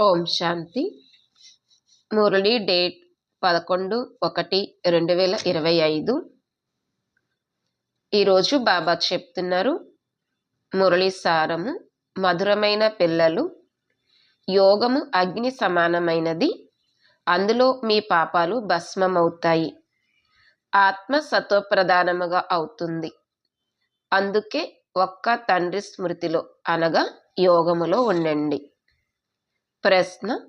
ఓం శాంతి. Murali date పదకొండు ఒకటి రెండు వేల ఇరవై ఐదు. ఈరోజు బాబా చెప్తున్నారు మురళి సారము మధురమైన పిల్లలు యోగము అగ్ని సమానమైనది అందులో మీ పాపాలు భస్మమవుతాయి. ఆత్మ సత్వప్రధానముగా అవుతుంది. అందుకే ఒక్క తండ్రి స్మృతిలో అనగా యోగములో ఉండండి. ప్రశ్న.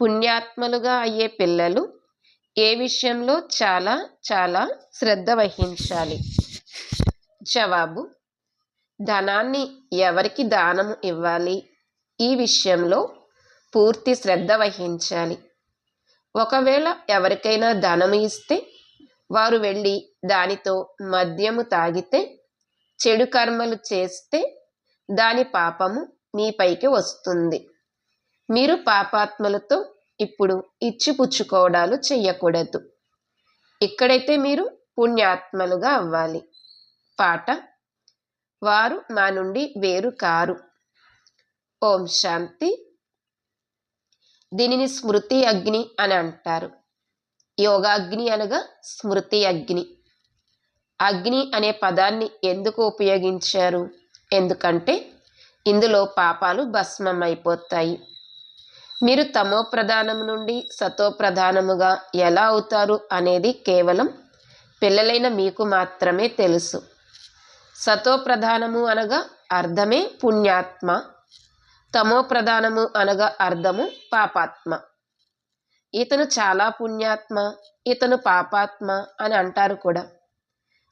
పుణ్యాత్మలుగా అయ్యే పిల్లలు ఏ విషయంలో చాలా చాలా శ్రద్ధ వహించాలి? జవాబు. ధనాన్ని ఎవరికి దానము ఇవ్వాలి? ఈ విషయంలో పూర్తి శ్రద్ధ వహించాలి. ఒకవేళ ఎవరికైనా ధనము ఇస్తే వారు వెళ్ళి దానితో మద్యము తాగితే చెడు కర్మలు చేస్తే దాని పాపము మీపైకి వస్తుంది. మీరు పాపాత్మలతో ఇప్పుడు ఇచ్చిపుచ్చుకోవడాలు చెయ్యకూడదు. ఇక్కడైతే మీరు పుణ్యాత్మలుగా అవ్వాలి. పాట. వారు మా నుండి వేరు కారు. ఓం శాంతి. దీనిని స్మృతి అగ్ని అని అంటారు. యోగాగ్ని అనగా స్మృతి అగ్ని. అగ్ని అనే పదాన్ని ఎందుకు ఉపయోగించారు? ఎందుకంటే ఇందులో పాపాలు భస్మం అయిపోతాయి మీరు తమో ప్రధానం నుండి సతో ప్రధానముగా ఎలా అవుతారు అనేది కేవలం పిల్లలైన మీకు మాత్రమే తెలుసు. సతో ప్రధానము అనగా అర్థమే పుణ్యాత్మ. తమో ప్రధానము అనగా అర్థము పాపాత్మ. ఇతను చాలా పుణ్యాత్మ ఇతను పాపాత్మ అని అంటారు కూడా.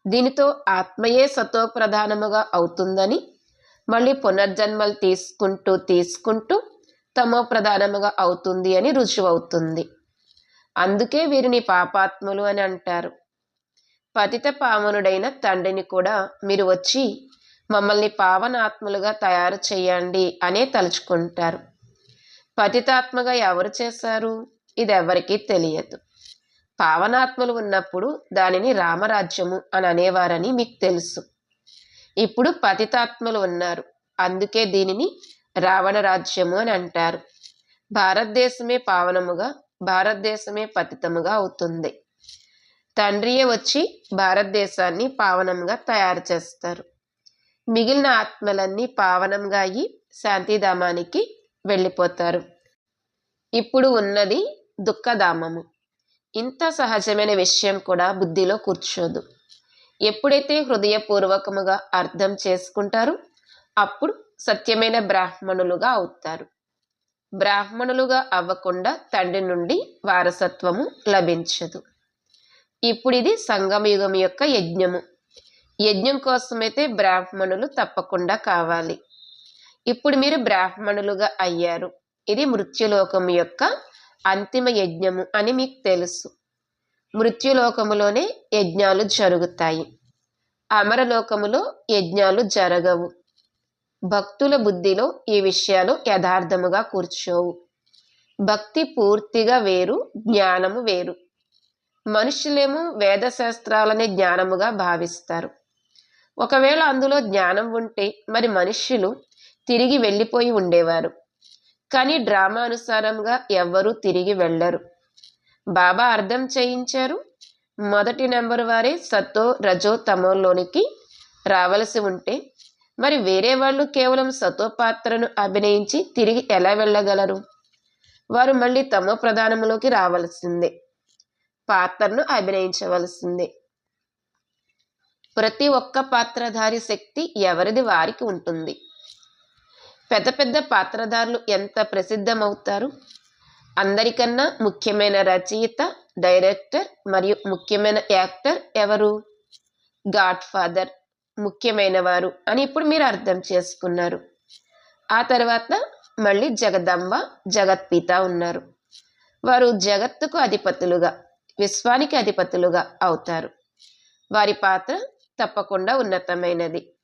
దీనితో ఆత్మయే సతో ప్రధానముగా అవుతుందని మళ్ళీ పునర్జన్మలు తీసుకుంటూ తీసుకుంటూ తమో ప్రధానముగా అవుతుంది అని రుజువవుతుంది. అందుకే వీరిని పాపాత్ములు అని అంటారు. పతిత పావనుడైన తండ్రిని కూడా మీరు వచ్చి మమ్మల్ని పావనాత్ములుగా తయారు చేయండి అనే తలుచుకుంటారు. పతితాత్మగా ఎవరు చేశారు? ఇది ఎవరికీ తెలియదు. పావనాత్మలు ఉన్నప్పుడు దానిని రామరాజ్యము అని అనేవారని మీకు తెలుసు. ఇప్పుడు పతితాత్మలు ఉన్నారు. అందుకే దీనిని రావణ రాజ్యము అని అంటారు. భారతదేశమే పావనముగా భారతదేశమే పతితముగా అవుతుంది. తండ్రియే వచ్చి భారతదేశాన్ని పావనంగా తయారు చేస్తారు. మిగిలిన ఆత్మలన్నీ పావనంగా అయ్యి శాంతిధామానికి వెళ్ళిపోతారు. ఇప్పుడు ఉన్నది దుఃఖధామము. ఇంత సహజమైన విషయం కూడా బుద్ధిలో కూర్చోదు. ఎప్పుడైతే హృదయపూర్వకముగా అర్థం చేసుకుంటారో అప్పుడు సత్యమైన బ్రాహ్మణులుగా అవుతారు. బ్రాహ్మణులుగా అవ్వకుండా తండ్రి నుండి వారసత్వము లభించదు. ఇప్పుడు ఇది సంగమయుగం యొక్క యజ్ఞము. యజ్ఞం కోసమైతే బ్రాహ్మణులు తప్పకుండా కావాలి. ఇప్పుడు మీరు బ్రాహ్మణులుగా అయ్యారు. ఇది మృత్యులోకము యొక్క అంతిమ యజ్ఞము అని మీకు తెలుసు. మృత్యులోకములోనే యజ్ఞాలు జరుగుతాయి. అమరలోకములో యజ్ఞాలు జరగవు. భక్తుల బుద్ధిలో ఈ విషయాలు యథార్థముగా కూర్చోవు. భక్తి పూర్తిగా వేరు జ్ఞానము వేరు. మనుషులేమో వేదశాస్త్రాలనే జ్ఞానముగా భావిస్తారు. ఒకవేళ అందులో జ్ఞానం ఉంటే మరి మనుష్యులు తిరిగి వెళ్ళిపోయి ఉండేవారు. కానీ డ్రామా అనుసారంగా ఎవ్వరూ తిరిగి వెళ్ళరు. బాబా అర్థం చేయించారు. మొదటి నెంబర్ వారే సత్తో రజో తమోలోనికి రావలసి ఉంటే మరి వేరే వాళ్ళు కేవలం సతో పాత్రను అభినయించి తిరిగి ఎలా వెళ్ళగలరు? వారు మళ్ళీ తమ ప్రధానంలోకి రావలసిందే. పాత్రను అభినయించవలసిందే. ప్రతి ఒక్క పాత్రధారి శక్తి ఎవరిది వారికి ఉంటుంది. పెద్ద పెద్ద పాత్రధారులు ఎంత ప్రసిద్ధమవుతారు? అందరికన్నా ముఖ్యమైన రచయిత డైరెక్టర్ మరియు ముఖ్యమైన యాక్టర్ ఎవరు? గాడ్ ఫాదర్ ముఖ్యమైన వారు అని ఇప్పుడు మీరు అర్థం చేసుకున్నారు. ఆ తర్వాత మళ్ళీ జగదంబ జగత్పిత ఉన్నారు. వారు జగత్తుకు అధిపతులుగా విశ్వానికి అధిపతులుగా అవుతారు. వారి పాత్ర తప్పకుండా ఉన్నతమైనది.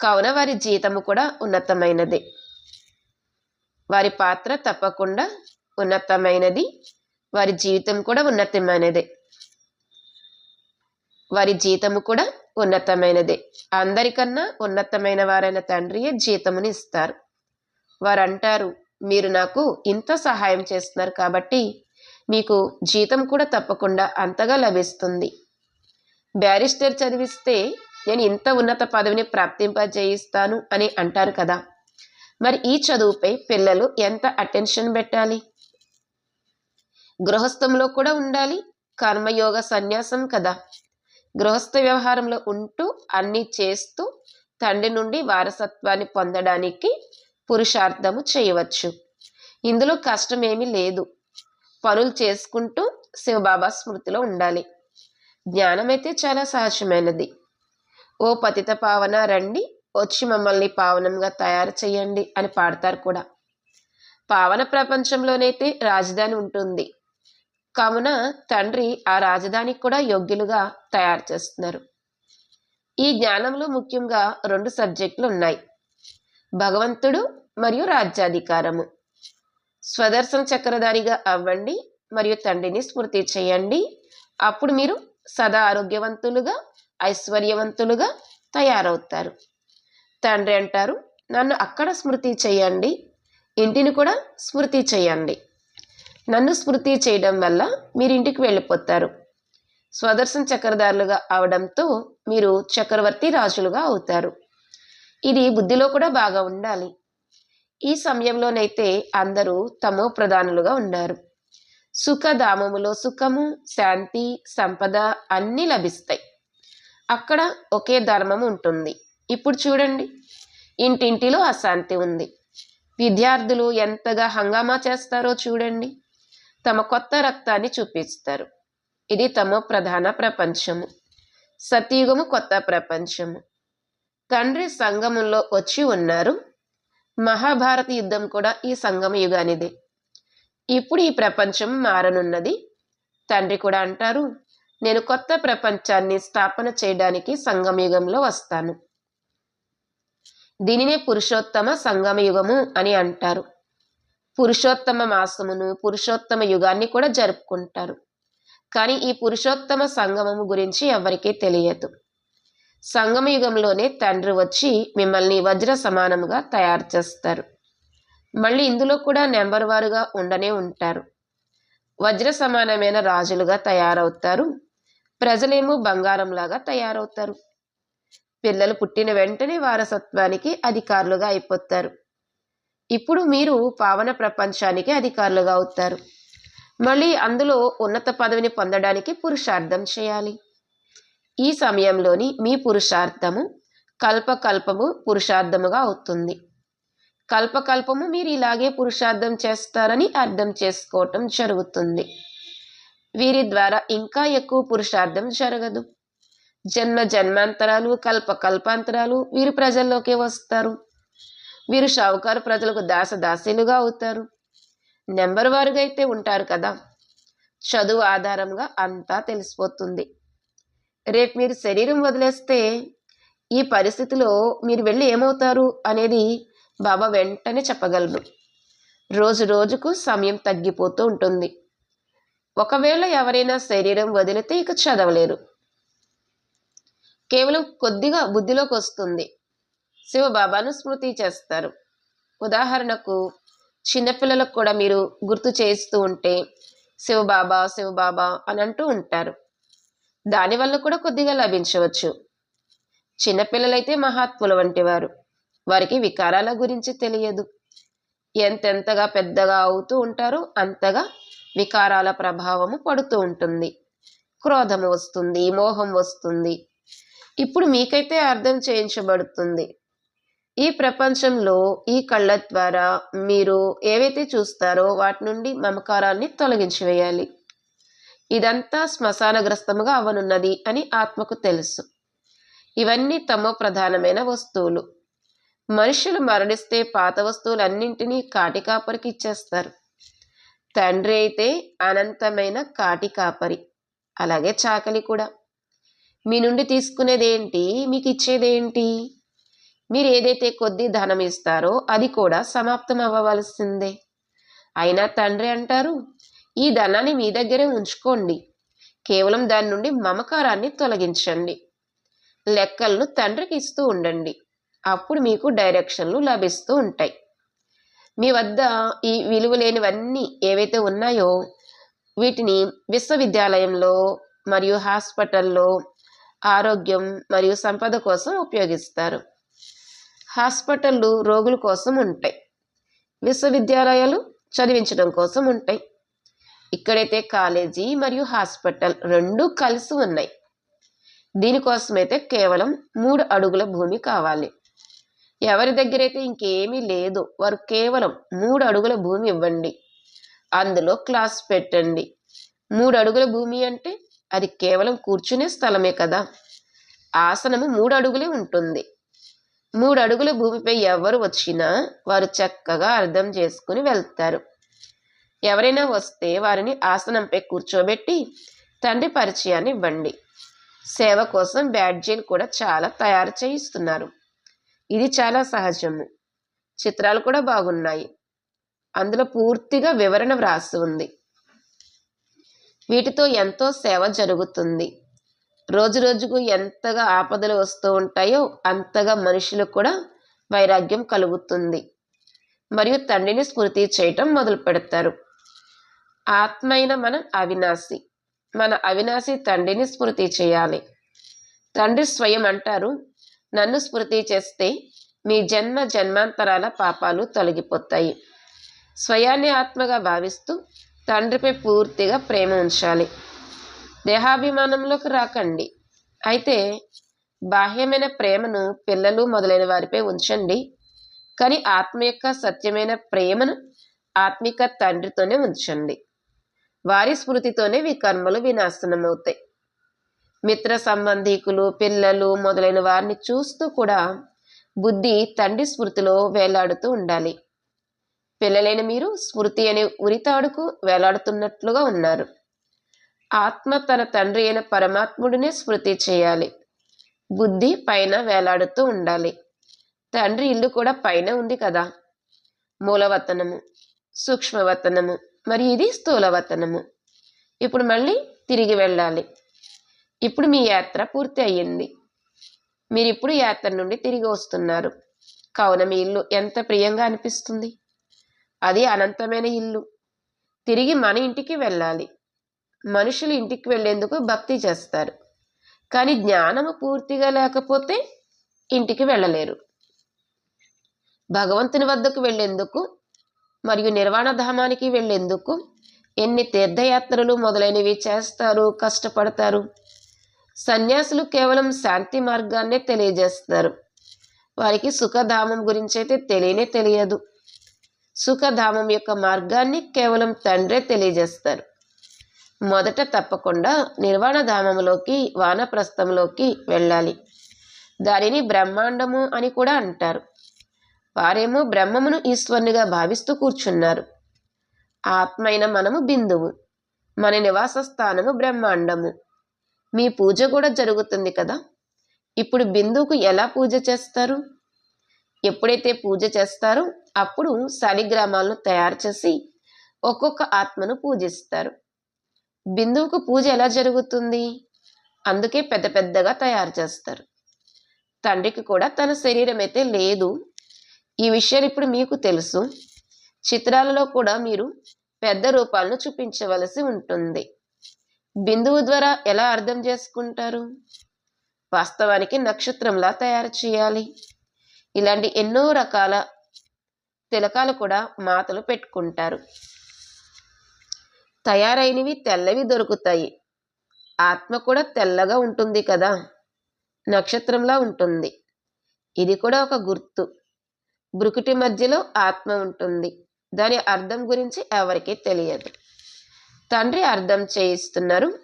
కావున వారి జీతము కూడా ఉన్నతమైనది. వారి పాత్ర తప్పకుండా ఉన్నతమైనది. వారి జీవితం కూడా ఉన్నతమైనదే. వారి జీతము కూడా ఉన్నతమైనదే. అందరికన్నా ఉన్నతమైన వారైన తండ్రియే జీతముని ఇస్తారు. వారు అంటారు మీరు నాకు ఇంత సహాయం చేస్తున్నారు కాబట్టి మీకు జీతం కూడా తప్పకుండా అంతగా లభిస్తుంది. బ్యారిస్టర్ చదివిస్తే నేను ఇంత ఉన్నత పదవిని ప్రాప్తింపజేయిస్తాను అని అంటారు కదా. మరి ఈ చదువుపై పిల్లలు ఎంత అటెన్షన్ పెట్టాలి? గృహస్థంలో కూడా ఉండాలి కర్మయోగ సన్యాసం కదా. గృహస్థ వ్యవహారంలో ఉంటూ అన్నీ చేస్తూ తండ్రి నుండి వారసత్వాన్ని పొందడానికి పురుషార్థము చేయవచ్చు. ఇందులో కష్టం ఏమీ లేదు. పనులు చేసుకుంటూ శివబాబా స్మృతిలో ఉండాలి. జ్ఞానం అయితే చాలా సహజమైనది. ఓ పతిత పావన రండి వచ్చి మమ్మల్ని పావనంగా తయారు చేయండి అని పాడతారు కూడా. పావన ప్రపంచంలోనైతే రాజధాని ఉంటుంది. కావున తండ్రి ఆ రాజధానికి కూడా యోగ్యులుగా తయారు చేస్తున్నారు. ఈ జ్ఞానంలో ముఖ్యంగా రెండు సబ్జెక్టులు ఉన్నాయి. భగవంతుడు మరియు రాజ్యాధికారము. స్వదర్శన చక్రధారిగా అవ్వండి మరియు తండ్రిని స్మృతి చేయండి. అప్పుడు మీరు సదా ఆరోగ్యవంతులుగా ఐశ్వర్యవంతులుగా తయారవుతారు. తండ్రి అంటారు నన్ను అక్కడ స్మృతి చేయండి ఇంటిని కూడా స్మృతి చేయండి. నన్ను స్మృతి చేయడం వల్ల మీరు ఇంటికి వెళ్ళిపోతారు. స్వదర్శన చక్రధారులుగా అవడంతో మీరు చక్రవర్తి రాజులుగా అవుతారు. ఇది బుద్ధిలో కూడా బాగా ఉండాలి. ఈ సమయంలోనైతే అందరూ తమో ప్రధానులుగా ఉన్నారు. సుఖధామములో సుఖము శాంతి సంపద అన్నీ లభిస్తాయి. అక్కడ ఒకే ధర్మం ఉంటుంది. ఇప్పుడు చూడండి. ఇంటింటిలో అశాంతి ఉంది. విద్యార్థులు ఎంతగా హంగామా చేస్తారో చూడండి. తమ కొత్త రక్తాన్ని చూపిస్తారు. ఇది తమ ప్రధాన ప్రపంచము. సతయుగము కొత్త ప్రపంచము. తండ్రి సంగమంలో వచ్చి ఉన్నారు. మహాభారత యుద్ధం కూడా ఈ సంగమ యుగానిదే. ఇప్పుడు ఈ ప్రపంచం మారనున్నది. తండ్రి కూడా అంటారు నేను కొత్త ప్రపంచాన్ని స్థాపన చేయడానికి సంగమయుగంలో వస్తాను. దీనినే పురుషోత్తమ సంగమయుగము అని అంటారు. పురుషోత్తమ మాసమును పురుషోత్తమ యుగాన్ని కూడా జరుపుకుంటారు. కానీ ఈ పురుషోత్తమ సంగమము గురించి ఎవరికీ తెలియదు. సంగమ యుగంలోనే తండ్రి వచ్చి మిమ్మల్ని వజ్ర సమానముగా తయారు చేస్తారు. మళ్ళీ ఇందులో కూడా నెంబర్ వారుగా ఉండనే ఉంటారు. వజ్ర సమానమైన రాజులుగా తయారవుతారు. ప్రజలేమో బంగారంలాగా తయారవుతారు. పిల్లలు పుట్టిన వెంటనే వారసత్వానికి అధికారులుగా అయిపోతారు. ఇప్పుడు మీరు పావన ప్రపంచానికి అధికారులుగా అవుతారు. మళ్ళీ అందులో ఉన్నత పదవిని పొందడానికి పురుషార్థం చేయాలి. ఈ సమయంలోని మీ పురుషార్థము కల్పకల్పము పురుషార్థముగా అవుతుంది. కల్పకల్పము మీరు ఇలాగే పురుషార్థం చేస్తారని అర్థం చేసుకోవటం జరుగుతుంది. వీరి ద్వారా ఇంకా ఎక్కువ పురుషార్థం జరగదు. జన్మ జన్మాంతరాలు కల్పకల్పాంతరాలు వీరు ప్రజల్లోకి వస్తారు. వీరు షావుకారు ప్రజలకు దాసదాసీలుగా అవుతారు. నెంబర్ వారుగా అయితే ఉంటారు కదా. చదువు ఆధారంగా అంతా తెలిసిపోతుంది. రేపు మీరు శరీరం వదిలేస్తే ఈ పరిస్థితిలో మీరు వెళ్ళి ఏమవుతారు అనేది బాబా వెంటనే చెప్పగలరు. రోజు రోజుకు సమయం తగ్గిపోతూ ఉంటుంది. ఒకవేళ ఎవరైనా శరీరం వదిలితే ఇక చదవలేరు. కేవలం కొద్దిగా బుద్ధిలోకి వస్తుంది. శివబాబాను స్మృతి చేస్తారు. ఉదాహరణకు చిన్నపిల్లలకు కూడా మీరు గుర్తు చేస్తూ ఉంటే శివబాబా శివబాబా అని అంటూ ఉంటారు. దానివల్ల కూడా కొద్దిగా లభించవచ్చు. చిన్నపిల్లలైతే మహాత్ముల వంటి వారు. వారికి వికారాల గురించి తెలియదు. ఎంతెంతగా పెద్దగా అవుతూ ఉంటారో అంతగా వికారాల ప్రభావము పడుతూ ఉంటుంది. క్రోధము వస్తుంది మోహం వస్తుంది. ఇప్పుడు మీకైతే అర్థం చేయించబడుతుంది. ఈ ప్రపంచంలో ఈ కళ్ళ ద్వారా మీరు ఏవైతే చూస్తారో వాటి నుండి మమకారాన్ని తొలగించి వేయాలి. ఇదంతా శ్మశానగ్రస్తముగా అవనున్నది అని ఆత్మకు తెలుసు. ఇవన్నీ తమ ప్రధానమైన వస్తువులు. మనుషులు మరణిస్తే పాత వస్తువులన్నింటినీ కాటి కాపరికి ఇచ్చేస్తారు. తండ్రి అయితే అనంతమైన కాటి కాపరి. అలాగే చాకలి కూడా. మీ నుండి తీసుకునేదేంటి? మీకు ఇచ్చేదేంటి మీరు ఏదైతే కొద్ది ధనం ఇస్తారో అది కూడా సమాప్తం అవ్వవలసిందే. అయినా తండ్రి అంటారు ఈ ధనాన్ని మీ దగ్గరే ఉంచుకోండి. కేవలం దాని నుండి మమకారాన్ని తొలగించండి. లెక్కలను తండ్రికి ఇస్తూ ఉండండి. అప్పుడు మీకు డైరెక్షన్లు లభిస్తూ ఉంటాయి. మీ వద్ద ఈ విలువ లేనివన్నీ ఏవైతే ఉన్నాయో వీటిని విశ్వవిద్యాలయంలో మరియు హాస్పిటల్లో ఆరోగ్యం మరియు సంపద కోసం ఉపయోగిస్తారు. హాస్పిటళ్ళు రోగుల కోసం ఉంటాయి. విశ్వవిద్యాలయాలు చదివించడం కోసం ఉంటాయి. ఇక్కడైతే కాలేజీ మరియు హాస్పిటల్ రెండు కలిసి ఉన్నాయి. దీనికోసమైతే కేవలం మూడు అడుగుల భూమి కావాలి. ఎవరి దగ్గర అయితే ఇంకేమీ లేదు వారు కేవలం మూడు అడుగుల భూమి ఇవ్వండి. అందులో క్లాస్ పెట్టండి. మూడు అడుగుల భూమి అంటే అది కేవలం కూర్చునే స్థలమే కదా. ఆసనము మూడు అడుగులే ఉంటుంది. మూడు అడుగుల భూమిపై ఎవరు వచ్చినా వారు చక్కగా అర్థం చేసుకుని వెళ్తారు. ఎవరైనా వస్తే వారిని ఆసనంపై కూర్చోబెట్టి తండ్రి పరిచయాన్ని ఇవ్వండి. సేవ కోసం బ్యాడ్జీలు కూడా చాలా తయారు చేయిస్తున్నారు. ఇది చాలా సహజము. చిత్రాలు కూడా బాగున్నాయి. అందులో పూర్తిగా వివరణ వ్రాసి ఉంది. వీటితో ఎంతో సేవ జరుగుతుంది. రోజు రోజుకు ఎంతగా ఆపదలు వస్తూ ఉంటాయో అంతగా మనుషులకు కూడా వైరాగ్యం కలుగుతుంది. మరియు తండ్రిని స్మృతి చేయటం మొదలు పెడతారు. ఆత్మైన మనం అవినాశి. మన అవినాశి తండ్రిని స్మృతి చేయాలి. తండ్రి స్వయం అంటారు నన్ను స్మృతి చేస్తే మీ జన్మ జన్మాంతరాల పాపాలు తొలగిపోతాయి. స్వయాన్ని ఆత్మగా భావిస్తూ తండ్రిపై పూర్తిగా ప్రేమ ఉంచాలి. దేహాభిమానంలోకి రాకండి. అయితే బాహ్యమైన ప్రేమను పిల్లలు మొదలైన వారిపై ఉంచండి. కానీ ఆత్మ యొక్క సత్యమైన ప్రేమను ఆత్మిక తండ్రితోనే ఉంచండి. వారి స్మృతితోనే మీ కర్మలు వినాశనమవుతాయి. మిత్ర సంబంధీకులు పిల్లలు మొదలైన వారిని చూస్తూ కూడా బుద్ధి తండ్రి స్మృతిలో వేలాడుతూ ఉండాలి. పిల్లలైన మీరు స్మృతి అనే ఉరితాడుకు వేలాడుతున్నట్లుగా ఉన్నారు. ఆత్మ తన తండ్రి అయిన పరమాత్ముడినే స్మృతి చేయాలి. బుద్ధి పైన వేలాడుతూ ఉండాలి. తండ్రి ఇల్లు కూడా పైన ఉంది కదా. మూలవతనము సూక్ష్మవతనము మరి ఇది స్థూలవతనము. ఇప్పుడు మళ్ళీ తిరిగి వెళ్ళాలి. ఇప్పుడు మీ యాత్ర పూర్తి అయ్యింది. మీరు ఇప్పుడు యాత్ర నుండి తిరిగి వస్తున్నారు. కావున మీ ఇల్లు ఎంత ప్రియంగా అనిపిస్తుంది. అది అనంతమైన ఇల్లు. తిరిగి మన ఇంటికి వెళ్ళాలి. మనుషులు ఇంటికి వెళ్ళేందుకు భక్తి చేస్తారు. కానీ జ్ఞానము పూర్తిగా లేకపోతే ఇంటికి వెళ్ళలేరు. భగవంతుని వద్దకు వెళ్ళేందుకు మరియు నిర్వాణ ధామానికి వెళ్ళేందుకు ఎన్ని తీర్థయాత్రలు మొదలైనవి చేస్తారు కష్టపడతారు? సన్యాసులు కేవలం శాంతి మార్గాన్నే తెలియజేస్తారు. వారికి సుఖధామం గురించి అయితే తెలియనే తెలియదు. సుఖధామం యొక్క మార్గాన్ని కేవలం తండ్రే తెలియజేస్తారు. మొదట తప్పకుండా నిర్వాణ ధామంలోకి వానప్రస్థంలోకి వెళ్ళాలి. దానిని బ్రహ్మాండము అని కూడా అంటారు. వారేమో బ్రహ్మమును ఈశ్వరునిగా భావిస్తూ కూర్చున్నారు. ఆత్మైన మనము బిందువు. మన నివాస స్థానము బ్రహ్మాండము. మీ పూజ కూడా జరుగుతుంది కదా? ఇప్పుడు బిందువుకు ఎలా పూజ చేస్తారు? ఎప్పుడైతే పూజ చేస్తారో అప్పుడు శాలిగ్రామాలను తయారు చేసి ఒక్కొక్క ఆత్మను పూజిస్తారు. బిందువుకు పూజ ఎలా జరుగుతుంది? అందుకే పెద్ద పెద్దగా తయారు చేస్తారు. తండ్రికి కూడా తన శరీరం అయితే లేదు. ఈ విషయాలు ఇప్పుడు మీకు తెలుసు. చిత్రాలలో కూడా మీరు పెద్ద రూపాలను చూపించవలసి ఉంటుంది. బిందువు ద్వారా ఎలా అర్థం చేసుకుంటారు? వాస్తవానికి నక్షత్రంలా తయారు చేయాలి. ఇలాంటి ఎన్నో రకాల తిలకాలు కూడా మాతలు పెట్టుకుంటారు. తయారైనవి తెల్లవి దొరుకుతాయి. ఆత్మ కూడా తెల్లగా ఉంటుంది కదా? నక్షత్రంలా ఉంటుంది. ఇది కూడా ఒక గుర్తు. బ్రుకుటి మధ్యలో ఆత్మ ఉంటుంది. దాని అర్థం గురించి ఎవరికీ తెలియదు. తండ్రి అర్థం చేయిస్తున్నారు.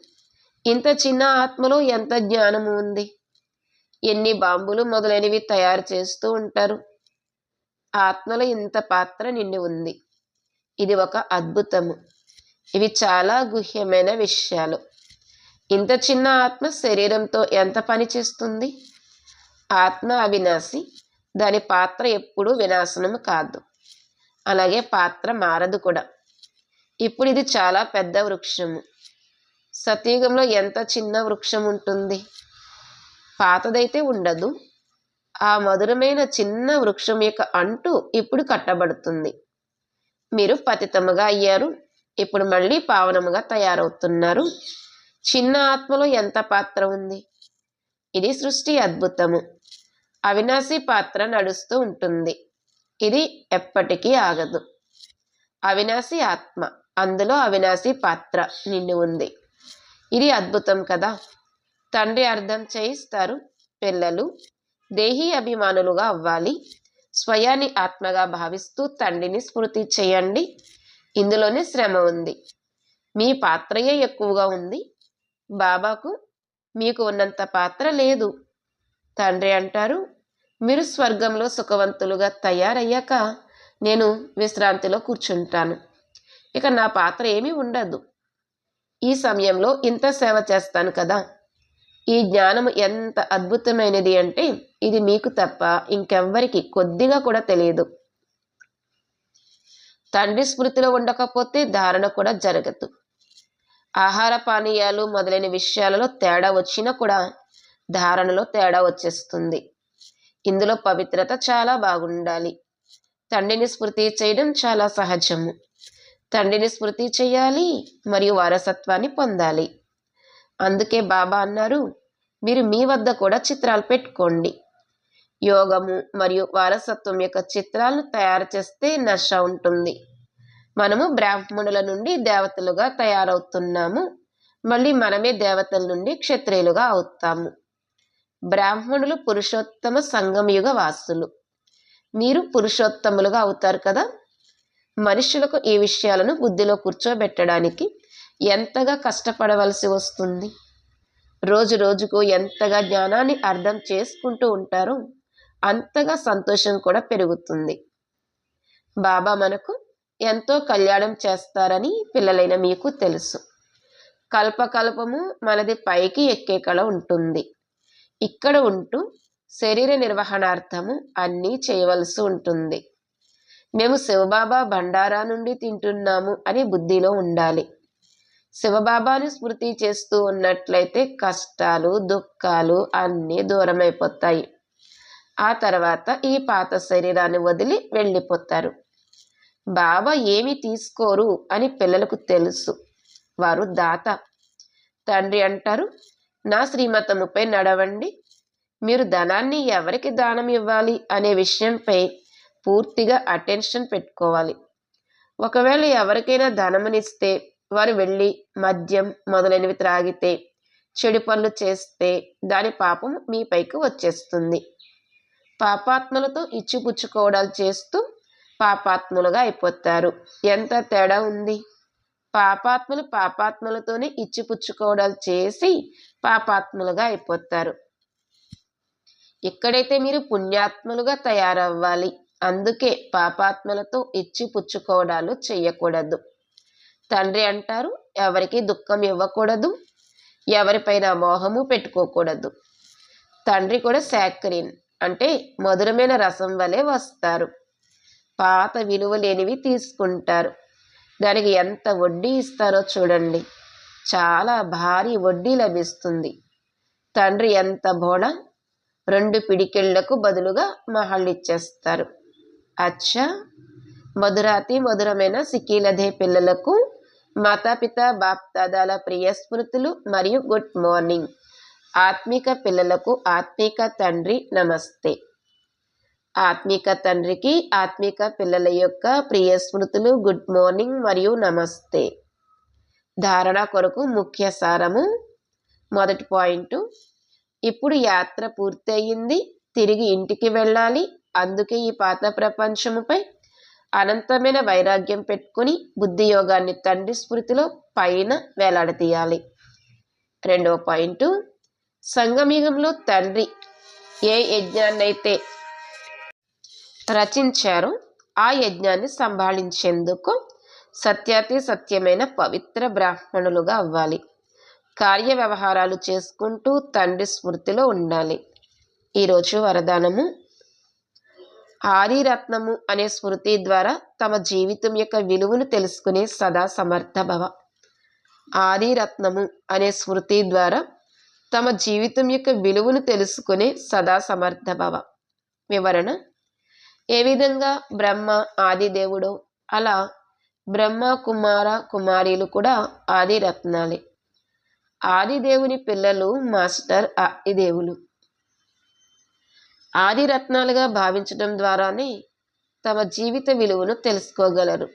ఇంత చిన్న ఆత్మలో ఎంత జ్ఞానము ఉంది? ఎన్ని బాంబులు మొదలైనవి తయారు చేస్తూ ఉంటారు? ఆత్మలో ఇంత పాత్ర నిండి ఉంది. ఇది ఒక అద్భుతము. ఇవి చాలా గుహ్యమైన విషయాలు. ఇంత చిన్న ఆత్మ శరీరంతో ఎంత పని చేస్తుంది? ఆత్మ అవినాశి దాని పాత్ర ఎప్పుడూ వినాశనం కాదు. అలాగే పాత్ర మారదు కూడా. ఇప్పుడు ఇది చాలా పెద్ద వృక్షము. సతయుగంలో ఎంత చిన్న వృక్షం ఉంటుంది? పాతదైతే ఉండదు. ఆ మధురమైన చిన్న వృక్షం యొక్క అంటు ఇప్పుడు కట్టబడుతుంది. మీరు పతితముగా అయ్యారు. ఇప్పుడు మళ్ళీ పావనముగా తయారవుతున్నారు. చిన్న ఆత్మలో ఎంత పాత్ర ఉంది? ఇది సృష్టి అద్భుతము. అవినాశి పాత్ర నడుస్తూ ఉంటుంది. ఇది ఎప్పటికీ ఆగదు. అవినాశి ఆత్మ అందులో అవినాశి పాత్ర నిండి ఉంది. ఇది అద్భుతం కదా? తండ్రి అర్థం చేయిస్తారు పిల్లలు. దేహీ అభిమానులుగా అవ్వాలి. స్వయాన్ని ఆత్మగా భావిస్తూ తండ్రిని స్మృతి చేయండి. ఇందులోనే శ్రమ ఉంది. మీ పాత్రయే ఎక్కువగా ఉంది. బాబాకు మీకు ఉన్నంత పాత్ర లేదు. తండ్రి అంటారు మీరు స్వర్గంలో సుఖవంతులుగా తయారయ్యాక నేను విశ్రాంతిలో కూర్చుంటాను. ఇక నా పాత్ర ఏమీ ఉండదు. ఈ సమయంలో ఇంత సేవ చేస్తాను కదా. ఈ జ్ఞానం ఎంత అద్భుతమైనది అంటే ఇది మీకు తప్ప ఇంకెవ్వరికి కొద్దిగా కూడా తెలియదు. తండ్రి స్మృతిలో ఉండకపోతే ధారణ కూడా జరగదు. ఆహార పానీయాలు మొదలైన విషయాలలో తేడా వచ్చినా కూడా ధారణలో తేడా వచ్చేస్తుంది. ఇందులో పవిత్రత చాలా బాగుండాలి. తండ్రిని స్మృతి చేయడం చాలా సహజము. తండ్రిని స్మృతి చేయాలి మరియు వారసత్వాన్ని పొందాలి. అందుకే బాబా అన్నారు మీరు మీ వద్ద కూడా చిత్రాలు పెట్టుకోండి. యోగము మరియు వారసత్వం యొక్క చిత్రాలను తయారు చేస్తే నష ఉంటుంది. మనము బ్రాహ్మణుల నుండి దేవతలుగా తయారవుతున్నాము. మళ్ళీ మనమే దేవతల నుండి క్షత్రియులుగా అవుతాము. బ్రాహ్మణులు పురుషోత్తమ సంగమయుగ వాసులు. మీరు పురుషోత్తములుగా అవుతారు కదా? మనుషులకు ఈ విషయాలను బుద్ధిలో కూర్చోబెట్టడానికి ఎంతగా కష్టపడవలసి వస్తుంది? రోజు రోజుకు ఎంతగా జ్ఞానాన్ని అర్థం చేసుకుంటూ ఉంటారో? అంతగా సంతోషం కూడా పెరుగుతుంది. బాబా మనకు ఎంతో కళ్యాణం చేస్తారని పిల్లలైన మీకు తెలుసు. కల్పకల్పము మనది పైకి ఎక్కే కళ ఉంటుంది. ఇక్కడ ఉంటూ శరీర నిర్వహణార్థము అన్నీ చేయవలసి ఉంటుంది. మేము శివబాబా భండారా నుండి తింటున్నాము అని బుద్ధిలో ఉండాలి. శివబాబాను స్మృతి చేస్తూ ఉన్నట్లయితే కష్టాలు దుఃఖాలు అన్నీ దూరమైపోతాయి. ఆ తర్వాత ఈ పాత శరీరాన్ని వదిలి వెళ్ళిపోతారు. బాబా ఏమి తీసుకోరు అని పిల్లలకు తెలుసు. వారు దాత. తండ్రి అంటారు నా శ్రీమతముపై నడవండి. మీరు ధనాన్ని ఎవరికి దానం ఇవ్వాలి అనే విషయంపై పూర్తిగా అటెన్షన్ పెట్టుకోవాలి. ఒకవేళ ఎవరికైనా ధనమునిస్తే వారు వెళ్ళి మద్యం మొదలైనవి త్రాగితే చెడు పనులు చేస్తే దాని పాపం మీ పైకి వచ్చేస్తుంది. పాపాత్మలతో ఇచ్చిపుచ్చుకోవడాలు చేస్తూ పాపాత్ములుగా అయిపోతారు. ఎంత తేడా ఉంది? పాపాత్ములు పాపాత్ములతోనే ఇచ్చిపుచ్చుకోవడాలు చేసి పాపాత్ములుగా అయిపోతారు. ఇక్కడైతే మీరు పుణ్యాత్ములుగా తయారవ్వాలి. అందుకే పాపాత్మలతో ఇచ్చి పుచ్చుకోవడాలు చేయకూడదు తండ్రి అంటారు ఎవరికి దుఃఖం ఇవ్వకూడదు ఎవరిపైన మోహము పెట్టుకోకూడదు. తండ్రి కూడా శాకరీన్ అంటే మధురమైన రసం వలె వస్తారు. పాత విలువ లేనివి తీసుకుంటారు. దానికి ఎంత వడ్డీ ఇస్తారో చూడండి. చాలా భారీ వడ్డీ లభిస్తుంది. తండ్రి ఎంత బోడ రెండు పిడికిళ్ళకు బదులుగా మహళ్ళిచ్చేస్తారు అచ్చా! మధురాతి మధురమైన సిక్కీలదే పిల్లలకు మాతాపిత బాప్దాదాల ప్రియ స్మృతులు మరియు గుడ్ మార్నింగ్. ఆత్మిక పిల్లలకు ఆత్మిక తండ్రి నమస్తే. ఆత్మిక తండ్రికి ఆత్మిక పిల్లల యొక్క ప్రియ స్మృతులు గుడ్ మార్నింగ్ మరియు నమస్తే. ధారణ కొరకు ముఖ్య సారము మొదటి పాయింట్. ఇప్పుడు యాత్ర పూర్తయింది తిరిగి ఇంటికి వెళ్ళాలి అందుకే ఈ పాత ప్రపంచముపై అనంతమైన వైరాగ్యం పెట్టుకుని బుద్ధి యోగాన్ని తండ్రి స్మృతిలో పైన వేలాడతీయాలి. రెండవ పాయింట్. సంగమయుగంలో తండ్రి ఏ యజ్ఞాన్నైతే రచించారో ఆ యజ్ఞాన్ని సంభాళించేందుకు సత్యాతి సత్యమైన పవిత్ర బ్రాహ్మణులుగా అవ్వాలి. కార్య వ్యవహారాలు చేసుకుంటూ తండ్రి స్మృతిలో ఉండాలి. ఈరోజు వరదానము. ఆదిరత్నము అనే స్మృతి ద్వారా తమ జీవితం యొక్క విలువను తెలుసుకునే సదా సమర్థ భవ. ఆదిరత్నము అనే స్మృతి ద్వారా తమ జీవితం యొక్క విలువను తెలుసుకునే సదా సమర్థ భవ. వివరణ ఏ విధంగా బ్రహ్మ ఆదిదేవుడో అలా బ్రహ్మ కుమార కుమారీలు కూడా ఆది రత్నాలే. ఆది దేవుని పిల్లలు మాస్టర్ ఆది దేవులు. ఆది రత్నాలుగా భావించడం ద్వారానే తమ జీవిత విలువను తెలుసుకోగలరు.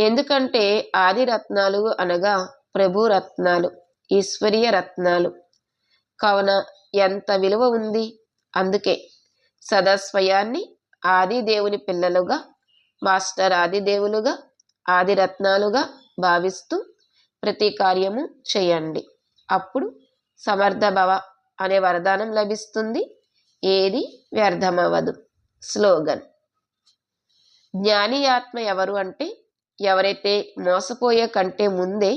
ఎందుకంటే ఆది రత్నాలు అనగా ప్రభు రత్నాలు ఈశ్వరీయ రత్నాలు. కావున ఎంత విలువ ఉంది? అందుకే సదా స్వయాన్ని పిల్లలుగా మాస్టర్ ఆదిదేవులుగా ఆదిరత్నాలుగా భావిస్తూ ప్రతి కార్యము చేయండి. అప్పుడు సమర్థభవ అనే వరదానం లభిస్తుంది. ఏది వ్యర్థమవ్వదు. స్లోగన్. జ్ఞాని ఆత్మ ఎవరు అంటే ఎవరైతే మోసపోయే కంటే ముందే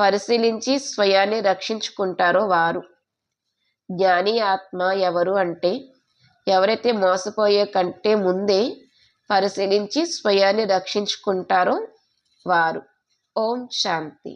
పరిశీలించి స్వయాన్ని రక్షించుకుంటారో వారు. జ్ఞాని ఆత్మ ఎవరు అంటే ఎవరైతే మోసపోయే కంటే ముందే పరిశీలించి స్వయాన్ని రక్షించుకుంటారో వారు. ఓం శాంతి.